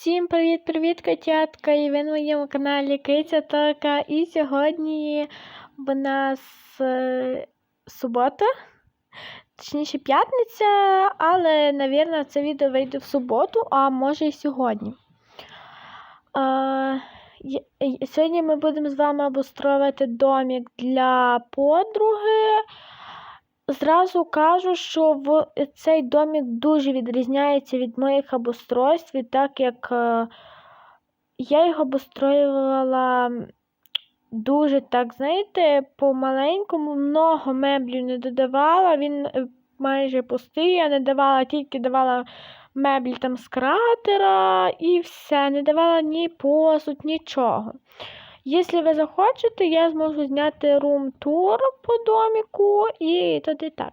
Всім привіт-привіт, котятка! І ви на моєму каналі Киця Тока. І сьогодні в нас е, субота, точніше п'ятниця, але, навірно, це відео вийде в суботу, а може і сьогодні. Е, сьогодні ми будемо з вами обустроювати домик для подруги. Зразу кажу, що в цей домик дуже відрізняється від моїх обустройств, так як е, я його обустроювала дуже так, знаєте, по-маленькому, много меблів не додавала, він е, майже пустий, я не давала, тільки давала меблі там з кратера і все, не давала ні посуд, нічого. Якщо ви захочете, я зможу зняти рум-тур по доміку і тоді так.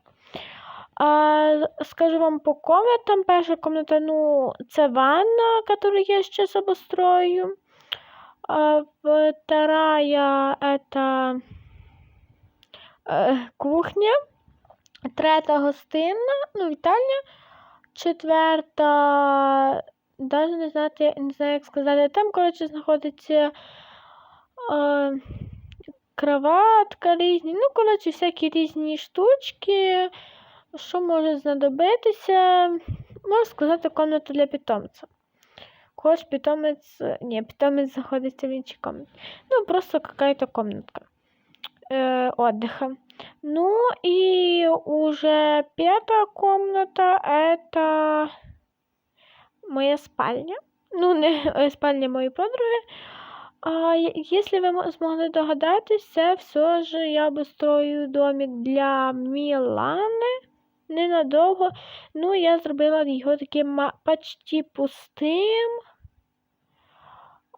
А, скажу вам по комнатам. Перша комната, ну, це ванна, яку я сейчас обустрою. А, вторая это э, кухня. Третя гостинна, ну, вітальня. Четверта, навіть не знати, не знаю, як сказати. Там, коротше, знаходиться е, кроватка різні. Ну, коротше, всякі різні штучки, що може знадобитися. Можна сказати, комната для питомця. Хоч питомець. Ні, питомець знаходиться в іншій комнаті. Ну, просто какая-то комнатка э, отдыха. Ну и уже пятая комната это моя спальня. Ну, не е, спальня моєї подруги. А, я- если ви змогли догадатись, це все ж я обустрою домик для Мілани ненадовго. Ну, я зробила його таким почти пустим.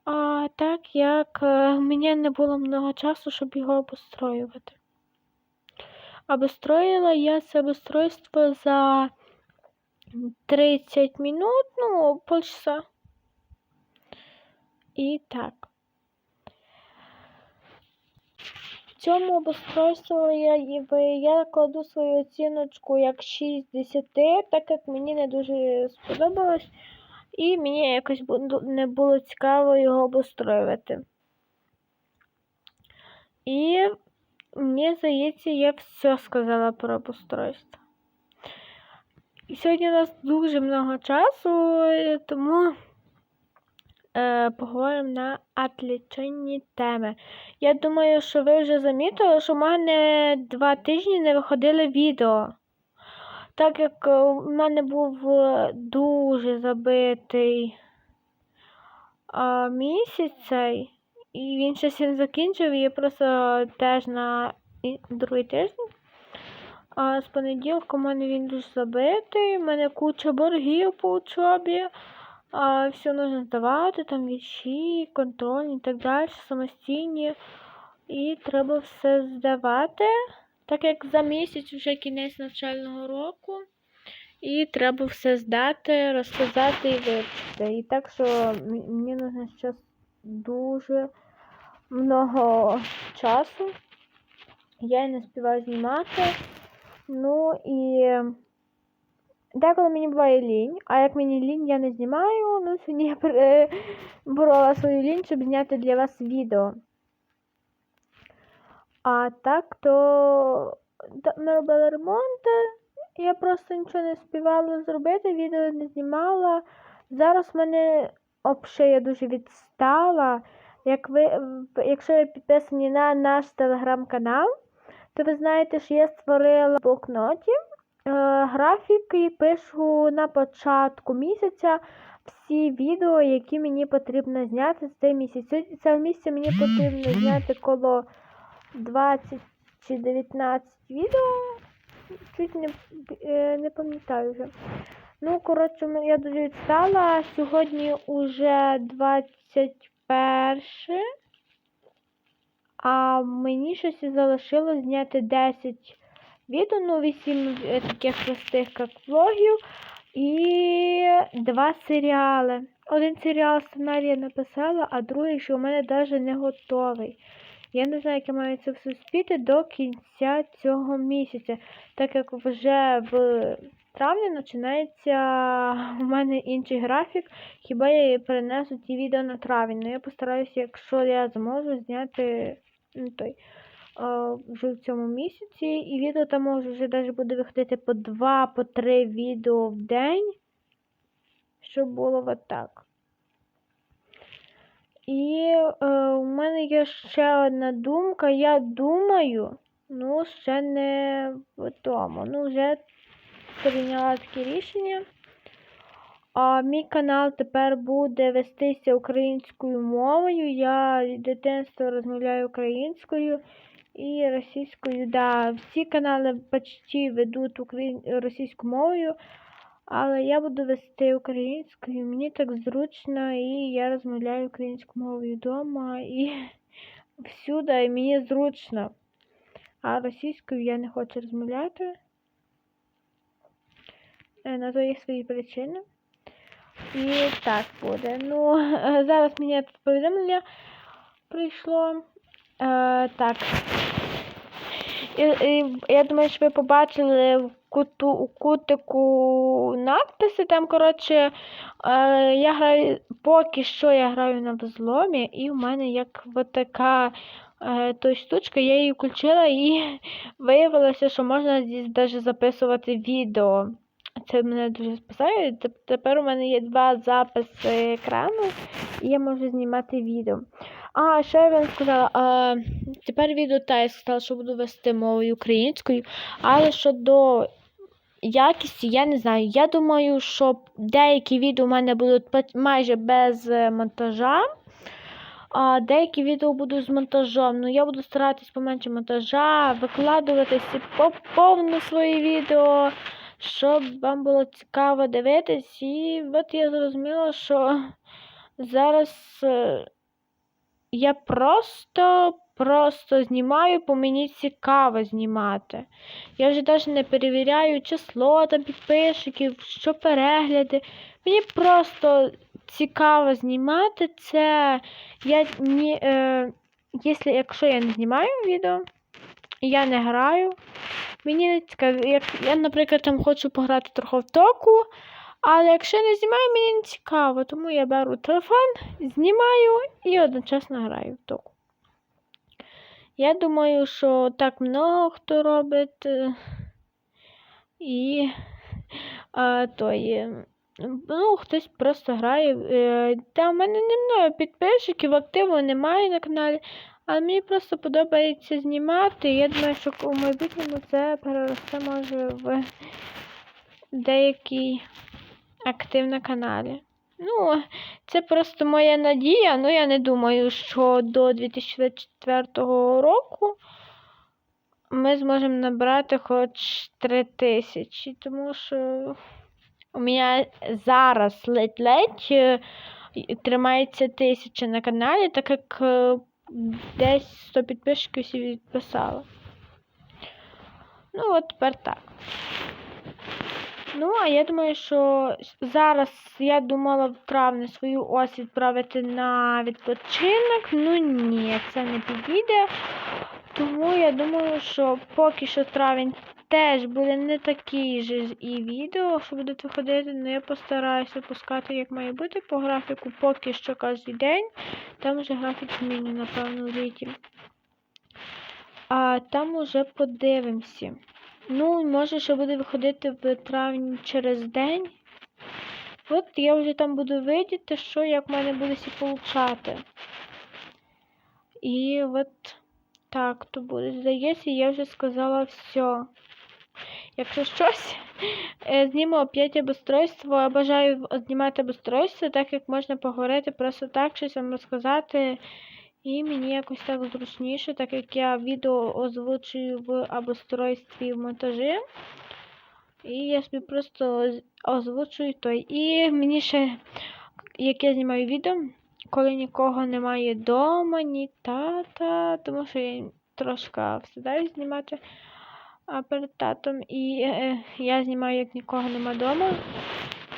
А, так як е, в мене не було много часу, щоб його обустроювати. Обустроїла я це обустройство за 30 минут, ну, полчаса. І так. В цьому обустройству я, я кладу свою оціночку як 6 з 10, так як мені не дуже сподобалось. І мені якось не було цікаво його обустроювати. І мені здається, я все сказала про обустройство. І сьогодні у нас дуже много часу, тому е, поговоримо на відлічені теми. Я думаю, що ви вже замітили, що в мене два тижні не виходили відео. Так як е, у мене був е, дуже забитий а, місяць цей, і він ще не закінчив, і я просто теж на другий тиждень. А з понеділка в мене він дуже забитий, в мене куча боргів по учобі, а, все нужно здавати, там вірші, контрольні і так далі, самостійні. І треба все здавати, так як за місяць вже кінець навчального року. І треба все здати, розказати і вивчити. І так що мені нужно зараз дуже много часу. Я і не співаю знімати. Ну і деколи мені буває лінь, а як мені лінь, я не знімаю. Ну, сьогодні я переборола свою лінь, щоб зняти для вас відео. А так то ми робили ремонти. Я просто нічого не співала зробити, відео не знімала. Зараз в мене взагалі дуже відстала. Як ви, якщо ви підписані на наш телеграм-канал, то ви знаєте, що я створила блокноті е, графік і пишу на початку місяця всі відео, які мені потрібно зняти за цей місяць. Сьогодні- Цього місяця мені потрібно зняти коло 20 чи 19 відео. Чуть не, е, не пам'ятаю вже. Ну, коротше, я дуже відстала. Сьогодні уже 21. А мені щось залишилось зняти 10 відео, ну 8 е, таких простих, як влогів, і два серіали. Один серіал сценарій я написала, а другий, що у мене навіть не готовий. Я не знаю, як я маю це все спіти до кінця цього місяця, так як вже в травня починається у мене інший графік. Хіба я перенесу ці відео на травень. Ну я постараюся, якщо я зможу зняти ну, той, вже в цьому місяці. І відео там може вже навіть буде виходити по 2 по 3 відео в день. Щоб було от так. І е, у мене є ще одна думка. Я думаю, ну, ще не в тому. Ну, вже прийняла таке рішення. А мій канал тепер буде вестися українською мовою. Я з дитинства розмовляю українською і російською. Да, всі канали почти ведуть україн... російською мовою, але я буду вести українською. Мені так зручно, і я розмовляю українською мовою вдома і всюди, і мені зручно. А російською я не хочу розмовляти. Е, На то є свої причини. І так буде. Ну, зараз мені повідомлення прийшло. Е, так. І, і, я думаю, що ви побачили в куту, у кутику надписи. Там, коротше, е, я граю, поки що я граю на взломі, і в мене як така е, штучка, я її включила і виявилося, що можна навіть записувати відео. Це мене дуже спасає. Тепер у мене є два записи екрану, і я можу знімати відео. А, ще я вам сказала, а, тепер відео та я сказала, що буду вести мовою українською, але щодо якісті, я не знаю. Я думаю, що деякі відео у мене будуть майже без е, монтажа. А деякі відео будуть з монтажом. Ну, я буду старатись поменше монтажа, викладуватися по повну свої відео, щоб вам було цікаво дивитись. І от я зрозуміла, що зараз е, я просто, просто знімаю, бо мені цікаво знімати. Я вже навіть не перевіряю число там підписчиків, що перегляди. Мені просто цікаво знімати це. Я ні, е, якщо, якщо я не знімаю відео, я не граю. Мені не цікаво. Як, я, наприклад, там хочу пограти трохи в току, але якщо не знімаю, мені не цікаво. Тому я беру телефон, знімаю і одночасно граю в току. Я думаю, що так много хто робить. е, І а, той, е, ну, хтось просто грає. е, Та в мене немає підписчиків, активу немає на каналі. Але мені просто подобається знімати. Я думаю, що у майбутньому це переросте може в деякий актив на каналі. Ну, це просто моя надія. Ну, я не думаю, що до 2024 року ми зможемо набрати хоч 3 тисячі, тому що у мене зараз ледь-ледь е, тримається тисяча на каналі, так як е, десь 100 підписчиків всі відписали. Ну, от тепер так. Ну, а я думаю, що зараз я думала в травні свою ось відправити на відпочинок. Ну ні, це не підійде. Тому я думаю, що поки що травень теж буде не такий же і відео, що будуть виходити, але я постараюся пускати як має бути по графіку поки що кожен день. Там вже графік зміню, напевно, в літі. А там уже подивимося. Ну, може, ще буде виходити в травні через день. От я вже там буду видіти, що як в мене буде сі получати. І от так то буде. Здається, я вже сказала все. Якщо щось, е, зніму опять обустройство. Я бажаю знімати обустройство, так як можна поговорити просто так, щось вам розказати. І мені якось так зручніше, так як я відео озвучую в обустройстві в монтажі. І я собі просто озвучую той. І мені ще, як я знімаю відео, коли нікого немає вдома, ні тата, тому що я трошки встидаю знімати а, перед татом. І е, я знімаю, як нікого нема вдома.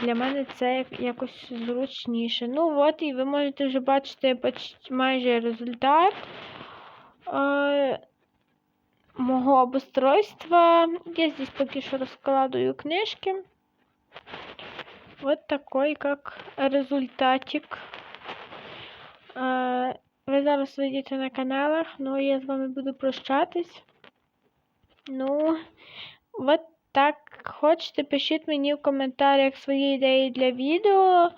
Для мене це як- якось зручніше. Ну от, і ви можете вже бачити майже результат е, мого обустройства. Я здесь поки що розкладую книжки. Вот такой как результатик. Е, Ви зараз видите на каналах, ну я з вами буду прощатись. Ну, от так. Хочете, пишіть мені в коментарях свої ідеї для відео.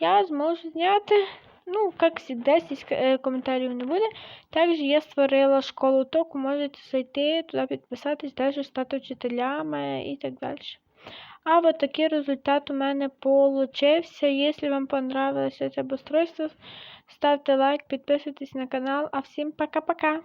Я зможу зняти. Ну, як завжди, здесь е, коментарів не буде. Також я створила школу току, можете зайти, туди підписатись, теж стати вчителями і так далі. А вот такий результат у мене получився. Якщо вам понравилось це обустройство, ставте лайк, підписуйтесь на канал. А всім пока-пока!